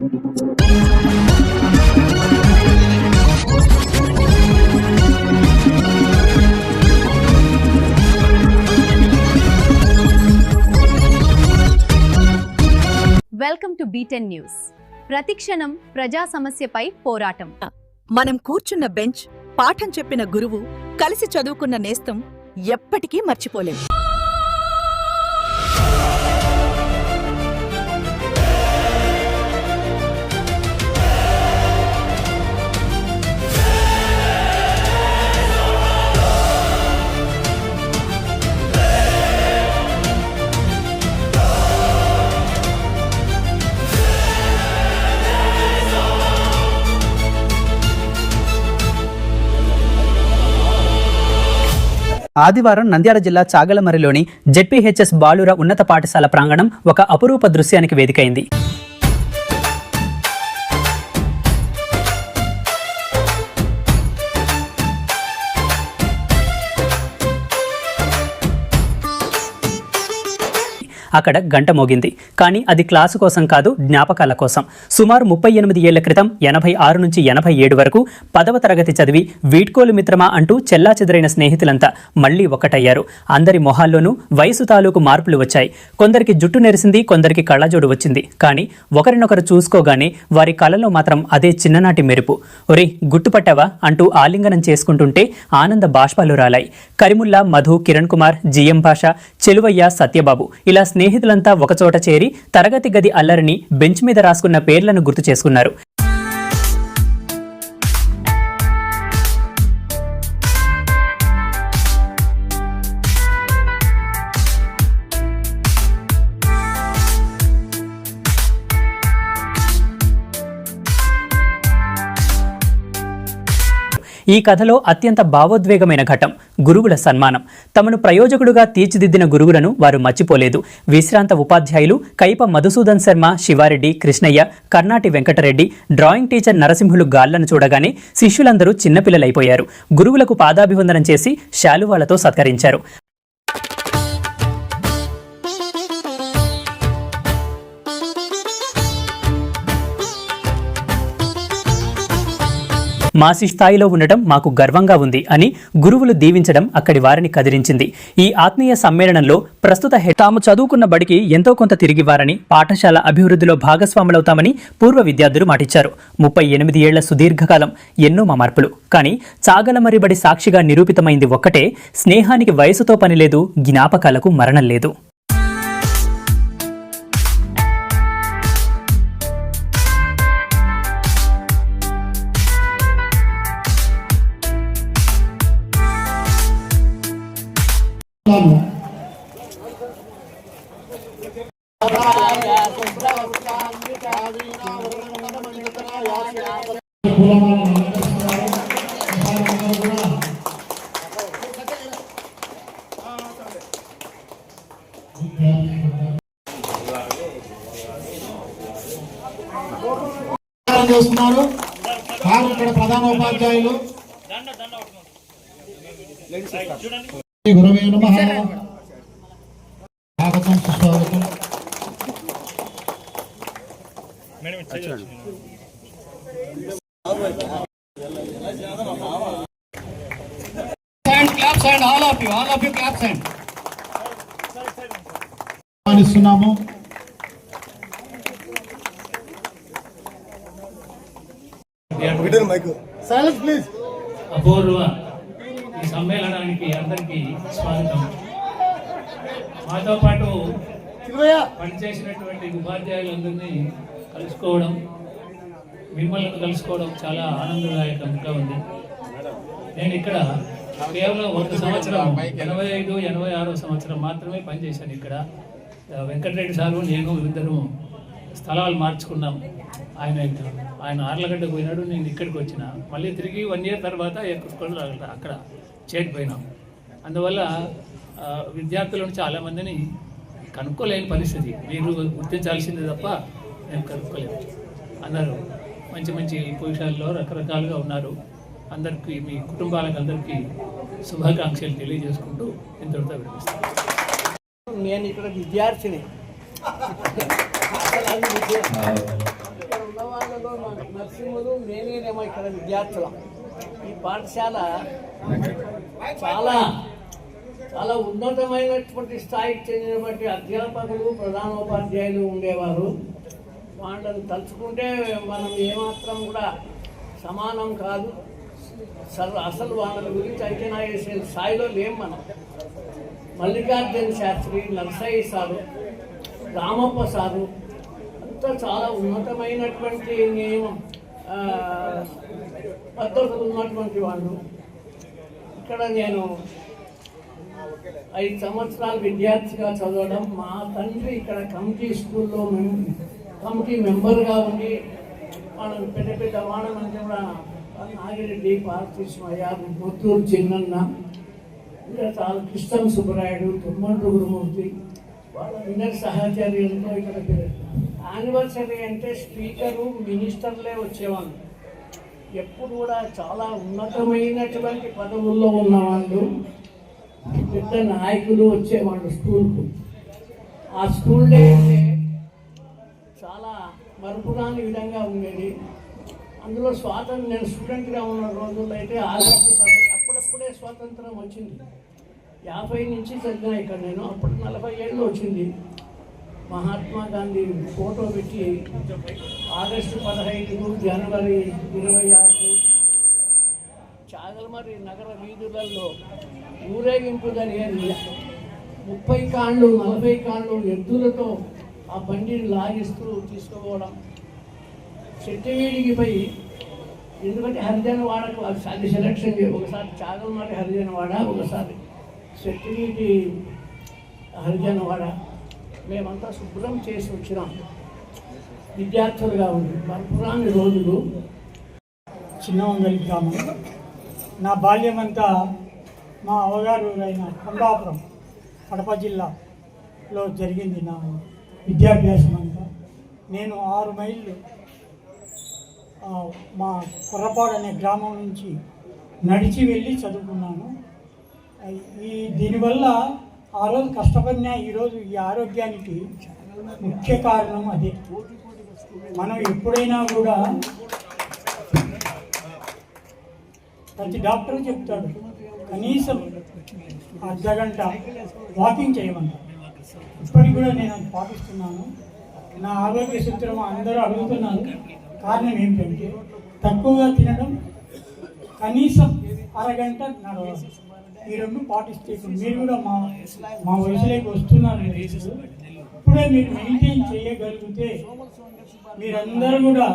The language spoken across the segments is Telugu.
వెల్కమ్ టు బీటెన్ న్యూస్ ప్రతిక్షణం ప్రజా సమస్యపై పోరాటం. మనం కూర్చున్న బెంచ్ పాఠం చెప్పిన గురువు కలిసి చదువుకున్న నేస్తం ఎప్పటికీ మర్చిపోలేం. ఆదివారం నంద్యాల జిల్లా చాగలమరిలోని జెడ్పీహెచ్ఎస్ బాలుర ఉన్నత పాఠశాల ప్రాంగణం ఒక అపురూప దృశ్యానికి వేదికైంది. అక్కడ గంట మోగింది. కానీ అది క్లాసు కోసం కాదు జ్ఞాపకాల కోసం. సుమారు ముప్పై ఎనిమిది ఏళ్ళ క్రితం ఎనభై ఆరు నుంచి ఎనభై ఏడు వరకు పదవ తరగతి చదివి వీడ్కోలు మిత్రమా అంటూ చెల్లా చెదరైన స్నేహితులంతా మళ్ళీ ఒకటయ్యారు అందరి మొహాల్లోనూ వయసు తాలూకు మార్పులు వచ్చాయి. కొందరికి జుట్టు నెరిసింది కొందరికి కళ్ళజోడు వచ్చింది. కానీ ఒకరినొకరు చూసుకోగానే వారి కళలో మాత్రం అదే చిన్ననాటి మెరుపు. ఒరే గుట్టుపట్టావా అంటూ ఆలింగనం చేసుకుంటుంటే ఆనంద బాష్పాలు రాలాయి. కరిముల్లా మధు కిరణ్ కుమార్ జిఎం భాష చెలువయ్య సత్యబాబు ఇలా స్నేహితులంతా ఒకచోట చేరి తరగతి గది అల్లరిని బెంచ్ మీద రాసుకున్న పేర్లను గుర్తు చేసుకున్నారు. ఈ కథలో అత్యంత భావోద్వేగమైన ఘటం గురువుల సన్మానం. తమను ప్రయోజకుడుగా తీర్చిదిద్దిన గురువులను వారు మర్చిపోలేదు. విశ్రాంత ఉపాధ్యాయులు కైప మధుసూదన్ శర్మ శివారెడ్డి కృష్ణయ్య కర్ణాటి వెంకటరెడ్డి డ్రాయింగ్ టీచర్ నరసింహులు గాళ్ళను చూడగానే శిష్యులందరూ చిన్నపిల్లలైపోయారు. గురువులకు పాదాభివందనం చేసి శాలువాలతో సత్కరించారు. మాసి స్థాయిలో ఉండటం మాకు గర్వంగా ఉంది అని గురువులు దీవించడం అక్కడి వారిని కదిలించింది. ఈ ఆత్మీయ సమ్మేళనంలో ప్రస్తుత తాము చదువుకున్న బడికి ఎంతో కొంత తిరిగివారని పాఠశాల అభివృద్ధిలో భాగస్వాములవుతామని పూర్వ విద్యార్థులు మాటిచ్చారు. ముప్పై ఎనిమిది ఏళ్ళ సుదీర్ఘకాలం ఎన్నో మా మార్పులు కానీ చాగల బడి సాక్షిగా నిరూపితమైంది ఒక్కటే స్నేహానికి వయసుతో పని లేదు జ్ఞాపకాలకు మరణం లేదు. చేస్తున్నారు. వారు ఇక్కడ ప్రధాన ఉపాధ్యాయులు గురవే నమః స్వాగతం సుస్వాగతం. ఆహ్వానిస్తున్నాము సైలెన్స్ ప్లీజ్ అపూర్వ సమ్మేళనానికి అందరికీ స్వాగతం. మాతో పాటు పనిచేసినటువంటి ఉపాధ్యాయులందరినీ కలుసుకోవడం మిమ్మల్ని కలుసుకోవడం చాలా ఆనందదాయకంగా ఉంది. నేను ఇక్కడ కేవలం ఒక సంవత్సరం ఎనభై ఐదు ఎనభై ఆరో సంవత్సరం మాత్రమే పనిచేశాను ఇక్కడ. వెంకటరెడ్డి సారు నేను ఇద్దరు స్థలాలు మార్చుకున్నాం. ఆయన ఆయన ఆర్లగడ్డకు పోయినాడు నేను ఇక్కడికి వచ్చిన. మళ్ళీ తిరిగి వన్ ఇయర్ తర్వాత ఎక్కువ అక్కడ. చేరిపోయినాం అందువల్ల విద్యార్థులను చాలామందిని కనుక్కోలేని పరిస్థితి. మీరు గుర్తించాల్సింది తప్ప నేను కనుక్కోలేము. అందరూ మంచి మంచి పొజిషన్లో రకరకాలుగా ఉన్నారు. అందరికీ మీ కుటుంబాలకు అందరికీ శుభాకాంక్షలు తెలియజేసుకుంటూ ఇంతటితో వినిపిస్తాను నేను ఇక్కడ విద్యార్థిని. నరసింహులు మేనేనేమో ఇక్కడ విద్యార్థులం. ఈ పాఠశాల చాలా చాలా ఉన్నతమైనటువంటి స్థాయికి చెందినటువంటి అధ్యాపకులు ప్రధానోపాధ్యాయులు ఉండేవారు. వాళ్ళని తలుచుకుంటే మనం ఏమాత్రం కూడా సమానం కాదు. అసలు అసలు వాళ్ళ గురించి అంచనా వేసే స్థాయిలో లేం మనం. మల్లికార్జున శాస్త్రి నర్సయ్య సారు రామప్ప సారు అంతా చాలా ఉన్నతమైనటువంటి నియమం పద్ధతులు ఉన్నటువంటి వాళ్ళు. ఇక్కడ నేను ఐదు సంవత్సరాలు విద్యార్థిగా చదవడం మా తండ్రి ఇక్కడ కమిటీ స్కూల్లో కమిటీ మెంబర్గా ఉండి మనం పెద్ద పెద్ద వాడమంటే కూడా నాగిరెడ్డి పార్తీశ్వయ్య ముత్తూరు చిన్నన్న ఇంకా చాలా కృష్ణం సుబ్బరాయుడు తుమ్మండ్రు గురుమూర్తి వాళ్ళందరి సహచర్యంతో ఇక్కడ యానివర్సరీ అంటే స్పీకరు మినిస్టర్లే వచ్చేవాళ్ళు. ఎప్పుడు కూడా చాలా ఉన్నతమైనటువంటి పదవుల్లో ఉన్నవాళ్ళు పెద్ద నాయకులు వచ్చేవాళ్ళు స్కూల్కు. ఆ స్కూల్ డే చాలా మరుపురాని విధంగా ఉండేది. అందులో స్వాతంత్రం నేను స్టూడెంట్గా ఉన్న రోజుల్లో అయితే ఆగస్టు అప్పుడప్పుడే స్వాతంత్రం వచ్చింది. యాభై నుంచి చదివిన ఇక్కడ నేను అప్పుడు నలభై ఏళ్ళు వచ్చింది. మహాత్మా గాంధీ ఫోటో పెట్టి ఆగస్టు పదహైదు జనవరి ఇరవై ఆరు చాగల్మరి నగర వీధులలో ఊరేగింపు జరిగేది. ముప్పై కాళ్ళు నలభై కాళ్ళు ఎద్దులతో ఆ బండిని లాగిస్తూ తీసుకుపోవడం. చెట్టువీడికి పోయి ఎందుకంటే హరిజన వాడకు అది సెలక్షన్ ఒకసారి ఒకసారి మాట హరిజన వాడ ఒకసారి చెట్టువీడి హరిజన వాడ మేమంతా శుభ్రం చేసి వచ్చినాం. విద్యార్థులుగా ఉంది మరపురాని రోజులు. చిన్నవంగలి గ్రామం నా బాల్యమంతా మా అవగారు అయిన కొండాపురం కడప జిల్లాలో జరిగింది నా విద్యాభ్యాసం అంతా నేను ఆరు మైళ్ళు మా కుర్రపాడు అనే గ్రామం నుంచి నడిచి వెళ్ళి చదువుకున్నాను. ఈ దీనివల్ల ఆ రోజు కష్టపడిన ఈరోజు ఈ ఆరోగ్యానికి ముఖ్య కారణం అదే. మనం ఎప్పుడైనా కూడా ప్రతి డాక్టర్ చెప్తాడు. కనీసం అర్ధ గంట వాకింగ్ చేయమంటారు ఇప్పటికి కూడా నేను అది పాటిస్తున్నాను. నా ఆరోగ్య సూత్రం అందరూ అడుగుతున్నారు. కారణం ఏంటంటే తక్కువగా తినడం కనీసం అరగంట నడవడం. ఈ రెండు పాటిస్తే మీరు కూడా మా మా వయసులోకి వస్తున్నారు ఇప్పుడే మీరు మెయింటైన్ చేయగలిగితే మీరందరూ కూడా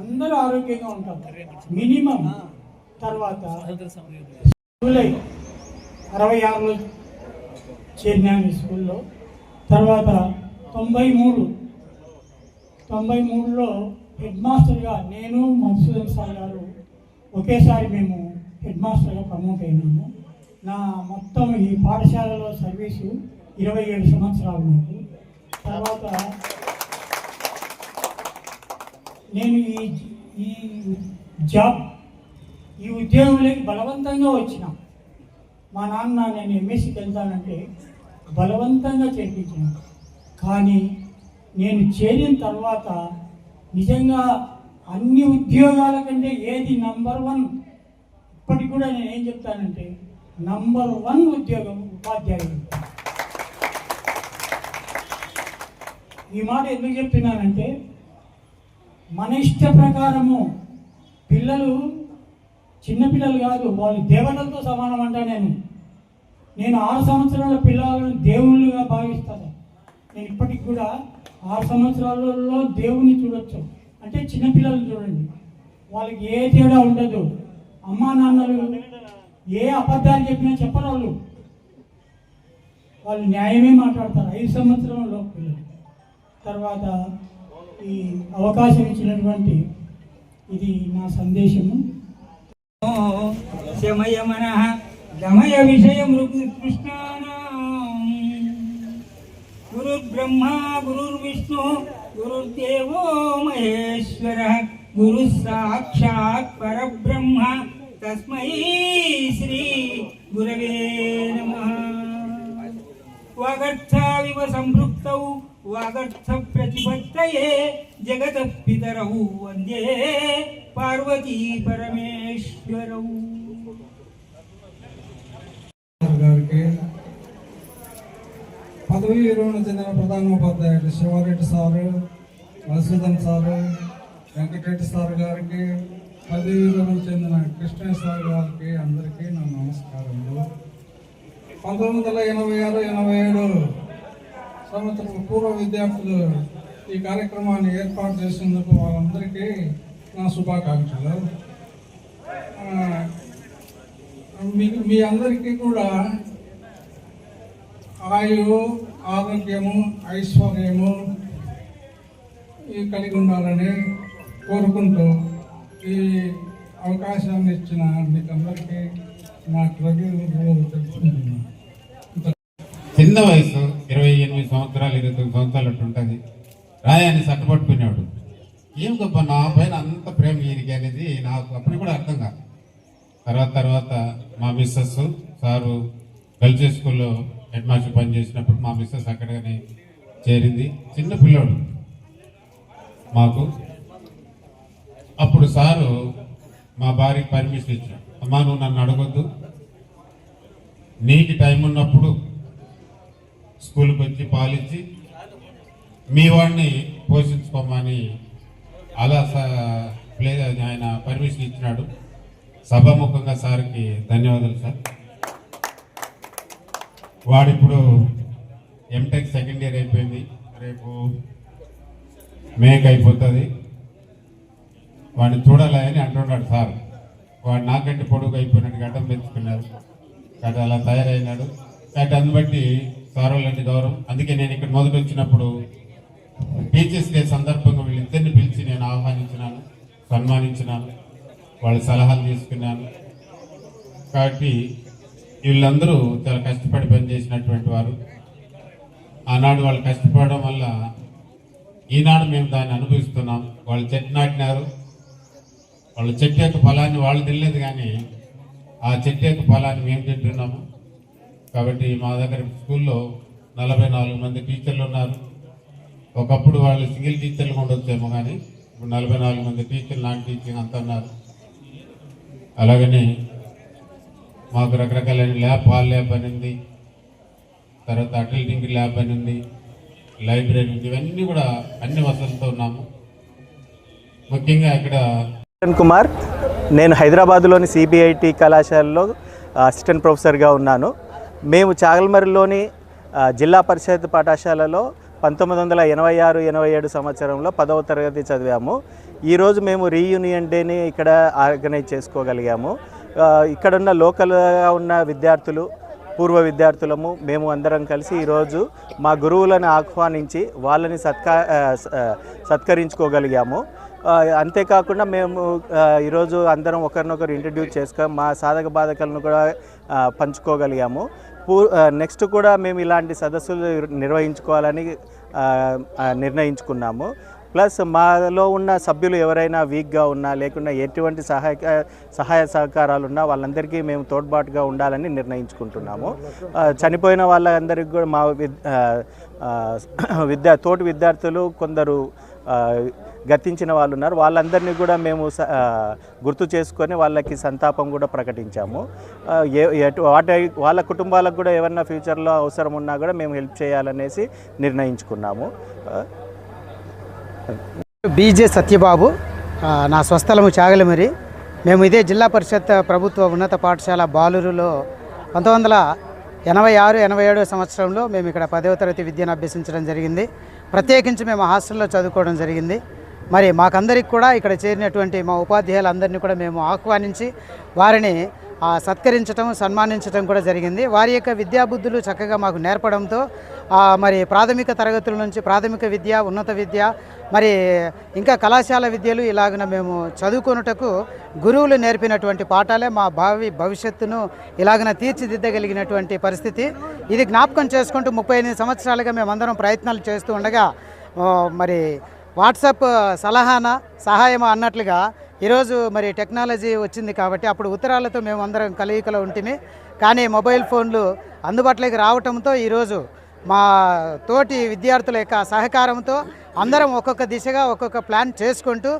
అందరూ ఆరోగ్యంగా ఉంటారు. మినిమం తర్వాత జూలై అరవై ఆరులో చేరినాను ఈ స్కూల్లో. తర్వాత తొంభై మూడు తొంభై మూడులో హెడ్ మాస్టర్గా నేను మధుసూదన్ సార్ గారు ఒకేసారి మేము హెడ్ మాస్టర్గా ప్రమోట్ అయినాము. నా మొత్తం ఈ పాఠశాలలో సర్వీసు ఇరవై ఏడు సంవత్సరాలు నాకు తర్వాత నేను ఈ ఈ జాబ్ ఈ ఉద్యోగంలోకి బలవంతంగా వచ్చినాం మా నాన్న నేను ఎంఎస్సికి వెళ్తానంటే బలవంతంగా చేర్పించిన కానీ నేను చేరిన తర్వాత నిజంగా అన్ని ఉద్యోగాల కంటే ఏది నంబర్ వన్ ఇప్పటికి కూడా నేను ఏం చెప్తానంటే నంబర్ వన్ ఉద్యోగం ఉపాధ్యాయుడు. ఈ మాట ఎందుకు చెప్తున్నానంటే మన ఇష్ట ప్రకారము పిల్లలు చిన్నపిల్లలు కాదు వాళ్ళు దేవతలతో సమానం అంటా నేను. నేను ఆరు సంవత్సరాల పిల్లలను దేవుళ్ళుగా భావిస్తాను. నేను ఇప్పటికి కూడా ఆరు సంవత్సరాలలో దేవుణ్ణి చూడొచ్చు. అంటే చిన్నపిల్లలు చూడండి. వాళ్ళకి ఏ తేడా ఉండదు. అమ్మా నాన్నలు ఏ అబద్ధాలు చెప్పినా చెప్పరు వాళ్ళు వాళ్ళు న్యాయమే మాట్లాడతారు ఐదు సంవత్సరంలో పిల్లలు. తర్వాత ఈ అవకాశం ఇచ్చినటువంటి ఇది నా సందేశము. శమయ మన గమయ విషయం గురుర్బ్రహ్మ గురుర్విష్ణు గురుర్దేవో మహేశ్వర గురు సాక్షాత్ పరబ్రహ్మ తస్మై శ్రీ గురవే నమ వగర్థావివ సంపృక్తౌ వాగర్థ ప్రతిపత్తయే జగతపితరౌ వందే పార్వతీ పరమేశ్వరౌ గారికి పదవీ విరమణ చెందిన ప్రధానోపాధ్యాయుడు Sivareddy sir Madhusudan sir Venkatareddy sir గారికి పదవీ విరమణ చెందిన కృష్ణ సార్ గారికి అందరికీ నా నమస్కారములు పంతొమ్మిది వందల ఎనభై ఆరు ఎనభై ఏడు సంవత్సరం పూర్వ విద్యార్థులు ఈ కార్యక్రమాన్ని ఏర్పాటు చేసినందుకు వాళ్ళందరికీ నా శుభాకాంక్షలు. మీకు మీ మీ అందరికీ కూడా ఆయు ఆరోగ్యము ఐశ్వర్యము కలిగి ఉండాలని కోరుకుంటూ ఈ అవకాశాన్ని ఇచ్చిన మీకందరికీ నా కృతజ్ఞతలు తెలుసుకుంటున్నాను చిన్న వయసు ఇరవై ఎనిమిది సంవత్సరాలు ఇరవై తొమ్మిది సంవత్సరాలు అట్టు ఉంటుంది. రాయాన్ని సట్టుపట్టుకునేవాడు ఏం గొప్ప నా పైన అంత ప్రేమ ఈయనకి అనేది నాకు అప్పుడు కూడా అర్థం కాదు. తర్వాత తర్వాత మా మిస్సెస్ సారు గల్చే స్కూల్లో హెడ్ మాస్టర్ పనిచేసినప్పుడు మా మిస్సెస్ అక్కడనే చేరింది. చిన్న పిల్లోడు మాకు. అప్పుడు సారు మా భార్యకి పర్మిషన్ ఇచ్చాడు. అమ్మా నువ్వు నన్ను అడగొద్దు. నీకు టైం ఉన్నప్పుడు స్కూల్కి వచ్చి పాలించి మీ వాడిని పోషించుకోమని అలా ప్లే ఆయన పర్మిషన్ ఇచ్చినాడు. సభాముఖంగా సార్కి ధన్యవాదాలు సార్. వాడిప్పుడు ఎంటెక్ సెకండ్ ఇయర్ అయిపోయింది. రేపు మేక్ అయిపోతుంది. వాడిని చూడాలని అంటున్నాడు సార్. వాడు నాకంటే పొడుగు అయిపోయినట్టు గడ్డం పెంచుకున్నారు కాబట్టి అలా తయారైనాడు. కాబట్టి అందుబట్టి బట్టి గౌరవం. అందుకే నేను ఇక్కడ మొదటి వచ్చినప్పుడు టీచర్స్ డే సందర్భంగా వీళ్ళిద్దరిని పిలిచి నేను ఆహ్వానించినాను సన్మానించినాను వాళ్ళ సలహాలు తీసుకున్నాను. కాబట్టి వీళ్ళందరూ చాలా కష్టపడి పనిచేసినటువంటి వారు. ఆనాడు వాళ్ళు కష్టపడడం వల్ల ఈనాడు మేము దాన్ని అనుభవిస్తున్నాం. వాళ్ళు చెట్టు నాటినారు. వాళ్ళ చెట్టు యొక్క ఫలాన్ని వాళ్ళు తినలేదు కానీ ఆ చెట్టు యొక్క ఫలాన్ని మేము తింటున్నాము. కాబట్టి మా దగ్గర స్కూల్లో నలభై నాలుగు మంది టీచర్లు ఉన్నారు. ఒకప్పుడు వాళ్ళు సింగిల్ టీచర్లు ఉండొచ్చేమో కానీ ఇప్పుడు నలభై నాలుగు మంది టీచర్లు నాన్ టీచింగ్ అంతా ఉన్నారు. అలాగనే మాకు రకరకాలైన ల్యాబ్ హాల్ ల్యాబ్ అని ఉంది. తర్వాత అటల్టింగ్ ల్యాబ్ అని ఉంది. లైబ్రరీ ఉంది. ఇవన్నీ కూడా అన్ని వసతులతో ఉన్నాము. ముఖ్యంగా ఇక్కడ కుమార్ నేను హైదరాబాద్లోని సిబిఐటి కళాశాలలో అసిస్టెంట్ ప్రొఫెసర్గా ఉన్నాను. మేము చాగల్మరిలోని జిల్లా పరిషత్ పాఠశాలలో పంతొమ్మిది వందల ఎనభై ఆరు ఎనభై ఏడు సంవత్సరంలో పదవ తరగతి చదివాము. ఈరోజు మేము రీయూనియన్ డేని ఇక్కడ ఆర్గనైజ్ చేసుకోగలిగాము. ఇక్కడున్న లోకల్గా ఉన్న విద్యార్థులు పూర్వ విద్యార్థులము మేము అందరం కలిసి ఈరోజు మా గురువులను ఆహ్వానించి వాళ్ళని సత్కా సత్కరించుకోగలిగాము. అంతేకాకుండా మేము ఈరోజు అందరం ఒకరినొకరు ఇంట్రడ్యూస్ చేసుకొని మా సాధక బాధకాలను కూడా పంచుకోగలిగాము. నెక్స్ట్ కూడా మేము ఇలాంటి సదస్సులు నిర్వహించుకోవాలని నిర్ణయించుకున్నాము. ప్లస్ మాలో ఉన్న సభ్యులు ఎవరైనా వీక్గా ఉన్నా లేకుండా ఎటువంటి సహాయ సహాయ సహకారాలు ఉన్నా వాళ్ళందరికీ మేము తోడ్పాటుగా ఉండాలని నిర్ణయించుకుంటున్నాము. చనిపోయిన వాళ్ళందరికీ కూడా మా విద్యా తోటి విద్యార్థులు కొందరు గతించిన వాళ్ళు ఉన్నారు. వాళ్ళందరినీ కూడా మేము స- గుర్తు చేసుకొని వాళ్ళకి సంతాపం కూడా ప్రకటించాము. వాటి వాళ్ళ కుటుంబాలకు కూడా ఏమన్నా ఫ్యూచర్లో అవసరం ఉన్నా కూడా మేము హెల్ప్ చేయాలనేసి నిర్ణయించుకున్నాము. బీజే సత్యబాబు నా స్వస్థలము చాగలిమరి. మేము ఇదే జిల్లా పరిషత్ ప్రభుత్వ ఉన్నత పాఠశాల బాలూరులో పంతొమ్మిది వందల ఎనభై ఆరు ఎనభై ఏడో సంవత్సరంలో మేము ఇక్కడ పదవ తరగతి విద్యను అభ్యసించడం జరిగింది. ప్రత్యేకించి మేము హాస్టల్లో చదువుకోవడం జరిగింది. మరి మాకందరికి కూడా ఇక్కడ చేరినటువంటి మా ఉపాధ్యాయులందరినీ కూడా మేము ఆహ్వానించి వారిని సత్కరించడం సన్మానించడం కూడా జరిగింది. వారి యొక్క విద్యాబుద్ధులు చక్కగా మాకు నేర్పడంతో మరి ప్రాథమిక తరగతుల నుంచి ప్రాథమిక విద్య ఉన్నత విద్య మరి ఇంకా కళాశాల విద్యలు ఇలాగన మేము చదువుకొనుటకు గురువులు నేర్పినటువంటి పాఠాలే మా భావి భవిష్యత్తును ఇలాగన తీర్చిదిద్దగలిగినటువంటి పరిస్థితి. ఇది జ్ఞాపకం చేసుకుంటూ ముప్పై ఎనిమిది సంవత్సరాలుగా మేమందరం ప్రయత్నాలు చేస్తూ ఉండగా మరి వాట్సాప్ సలహాన సహాయమా అన్నట్లుగా ఈరోజు మరి టెక్నాలజీ వచ్చింది కాబట్టి అప్పుడు ఉత్తరాలతో మేము అందరం కలయికలో ఉంటిమి. కానీ మొబైల్ ఫోన్లు అందుబాటులోకి రావటంతో ఈరోజు మా తోటి విద్యార్థుల యొక్క సహకారంతో అందరం ఒక్కొక్క దిశగా ఒక్కొక్క ప్లాన్ చేసుకుంటూ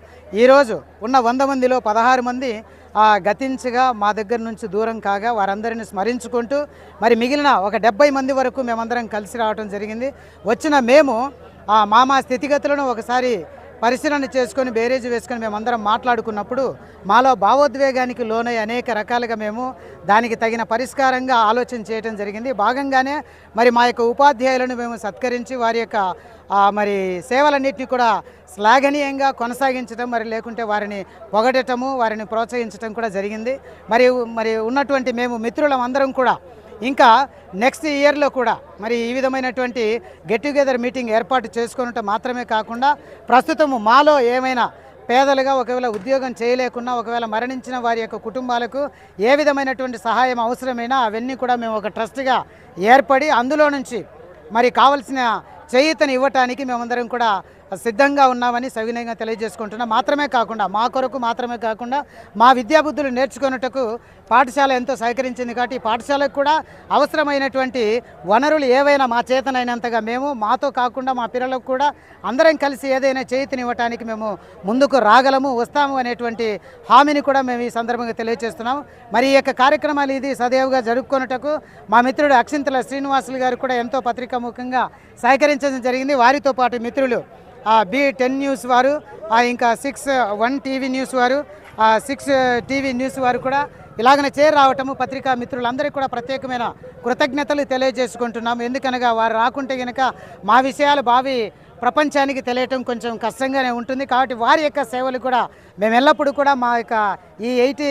ఈరోజు ఉన్న వంద మందిలో పదహారు మంది గతించగా మా దగ్గర నుంచి దూరం కాగా వారందరిని స్మరించుకుంటూ మరి మిగిలిన ఒక డెబ్బై మంది వరకు మేమందరం కలిసి రావడం జరిగింది. వచ్చిన మేము మా మా స్థితిగతులను ఒకసారి పరిశీలన చేసుకొని బేరేజ్ వేసుకొని మేమందరం మాట్లాడుకున్నప్పుడు మాలో భావోద్వేగానికి లోనై అనేక రకాలుగా మేము దానికి తగిన పరిష్కారంగా ఆలోచన చేయడం జరిగింది. భాగంగానే మరి మా యొక్క ఉపాధ్యాయులను మేము సత్కరించి వారి యొక్క మరి సేవలన్నింటినీ కూడా శ్లాఘనీయంగా కొనసాగించడం మరి లేకుంటే వారిని పొగడటము వారిని ప్రోత్సహించడం కూడా జరిగింది. మరి మరి ఉన్నటువంటి మేము మిత్రులం అందరం కూడా ఇంకా నెక్స్ట్ ఇయర్లో కూడా మరి ఈ విధమైనటువంటి గెట్ టుగెదర్ మీటింగ్ ఏర్పాటు చేసుకున్నట్టు మాత్రమే కాకుండా ప్రస్తుతము మాలో ఏమైనా పేదలుగా ఒకవేళ ఉద్యోగం చేయలేకున్నా ఒకవేళ మరణించిన వారి యొక్క కుటుంబాలకు ఏ విధమైనటువంటి సహాయం అవసరమైనా అవన్నీ కూడా మేము ఒక ట్రస్ట్గా ఏర్పడి అందులో నుంచి మరి కావలసిన చేయూతను ఇవ్వటానికి మేమందరం కూడా సిద్ధంగా ఉన్నామని సవినయంగా తెలియజేసుకుంటున్నాం. మాత్రమే కాకుండా మా కొరకు మాత్రమే కాకుండా మా విద్యాబుద్ధులు నేర్చుకున్నట్టుకు పాఠశాల ఎంతో సహకరించింది కాబట్టి పాఠశాలకు కూడా అవసరమైనటువంటి వనరులు ఏవైనా మా చేతనైనంతగా మేము మాతో కాకుండా మా పిల్లలకు కూడా అందరం కలిసి ఏదైనా చేతినివ్వటానికి మేము ముందుకు రాగలము వస్తాము అనేటువంటి హామీని కూడా మేము ఈ సందర్భంగా తెలియజేస్తున్నాము మరి ఈ యొక్క కార్యక్రమాలు ఇది సదేవుగా జరుపుకొనుటకు మా మిత్రుడు అక్షింతల శ్రీనివాసులు గారు కూడా ఎంతో పత్రికాముఖంగా సహకరించడం జరిగింది. వారితో పాటు మిత్రులు ఆ, బి టెన్ న్యూస్ వారు ఆ, ఇంకా సిక్స్ వన్ టీవీ న్యూస్ వారు ఆ, సిక్స్ టీవీ న్యూస్ వారు కూడా ఇలాగనే చేరు రావటము పత్రికా మిత్రులందరికీ కూడా ప్రత్యేకమైన కృతజ్ఞతలు తెలియజేసుకుంటున్నాము. ఎందుకనగా వారు రాకుంటే కనుక మా విషయాలు భావి ప్రపంచానికి తెలియటం కొంచెం కష్టంగానే ఉంటుంది. కాబట్టి వారి యొక్క సేవలు కూడా మేము ఎల్లప్పుడూ కూడా మా యొక్క ఈ ఎయిటీ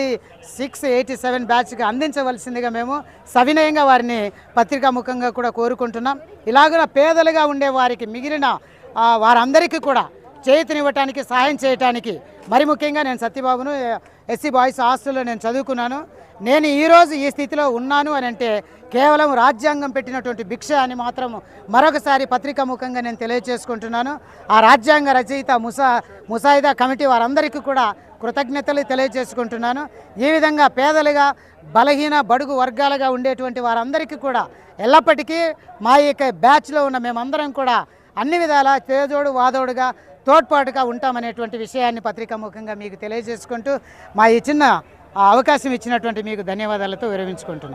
సిక్స్ ఎయిటీ సెవెన్ బ్యాచ్కి అందించవలసిందిగా మేము సవినయంగా వారిని పత్రికాముఖంగా కూడా కోరుకుంటున్నాం. ఇలాగ పేదలుగా ఉండే వారికి మిగిలిన వారందరికీ కూడా చేతినివ్వటానికి సహాయం చేయటానికి మరి ముఖ్యంగా నేను సత్యబాబును ఎస్సీ బాయ్స్ హాస్టల్లో నేను చదువుకున్నాను. నేను ఈరోజు ఈ స్థితిలో ఉన్నాను అని అంటే కేవలం రాజ్యాంగం పెట్టినటువంటి భిక్ష అని మాత్రం మరొకసారి పత్రికా ముఖంగా నేను తెలియజేసుకుంటున్నాను ఆ రాజ్యాంగ రచయిత ముసా ముసాయిదా కమిటీ వారందరికీ కూడా కృతజ్ఞతలు తెలియజేసుకుంటున్నాను. ఈ విధంగా పేదలుగా బలహీన బడుగు వర్గాలుగా ఉండేటువంటి వారందరికీ కూడా ఎల్లప్పటికీ మా యొక్క బ్యాచ్లో ఉన్న మేమందరం కూడా అన్ని విధాల తేజోడు వాదోడుగా తోడ్పాటుగా ఉంటామనేటువంటి విషయాన్ని పత్రికాముఖంగా మీకు తెలియజేసుకుంటూ మా ఈ చిన్న అవకాశం ఇచ్చినటువంటి మీకు ధన్యవాదాలతో విరమించుకుంటున్నాం.